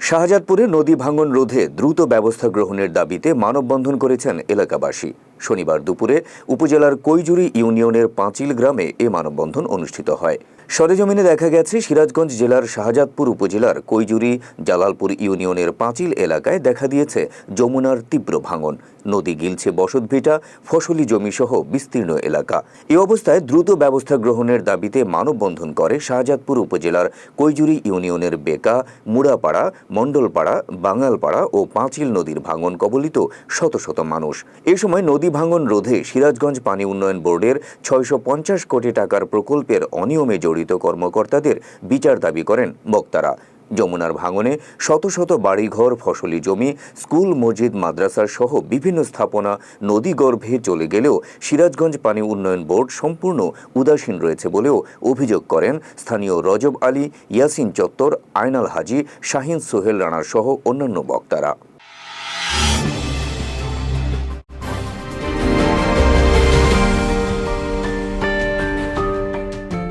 শাহজাদপুরে নদী ভাঙন রোধে দ্রুত ব্যবস্থা গ্রহণের দাবিতে মানববন্ধন করেছেন এলাকাবাসী। শনিবার দুপুরে উপজেলার কৈজুরি ইউনিয়নের পাঁচিল গ্রামে এ মানববন্ধন অনুষ্ঠিত হয়। সরেজমিনে দেখা গেছে, সিরাজগঞ্জ জেলার শাহজাদপুর উপজেলার কৈজুরি জালালপুর ইউনিয়নের পাঁচিল এলাকায় দেখা দিয়েছে যমুনার তীব্র ভাঙন। নদী গিলছে বসতভিটা ফসলি জমিসহ বিস্তীর্ণ এলাকা। এ অবস্থায় দ্রুত ব্যবস্থা গ্রহণের দাবিতে মানববন্ধন করে শাহজাদপুর উপজেলার কৈজুরি ইউনিয়নের বেকা, মুড়াপাড়া, মণ্ডলপাড়া, বাঙালপাড়া ও পাঁচিল নদীর ভাঙন কবলিত শত শত মানুষ। এ সময় নদী ভাঙন রোধে সিরাজগঞ্জ পানি উন্নয়ন বোর্ডের ছয়শো পঞ্চাশ কোটি টাকার প্রকল্পের অনিয়মে জড়িত কর্মকর্তাদের বিচার দাবি করেন বক্তারা। যমুনার ভাঙনে শত শত বাড়িঘর, ফসলি জমি, স্কুল, মসজিদ, মাদ্রাসার সহ বিভিন্ন স্থাপনা নদীগর্ভে চলে গেলেও সিরাজগঞ্জ পানি উন্নয়ন বোর্ড সম্পূর্ণ উদাসীন রয়েছে বলেও অভিযোগ করেন স্থানীয় রজব আলী, ইয়াসিন চত্বর, আয়নাল হাজি, শাহিন সোহেল রানার সহ অন্যান্য বক্তারা।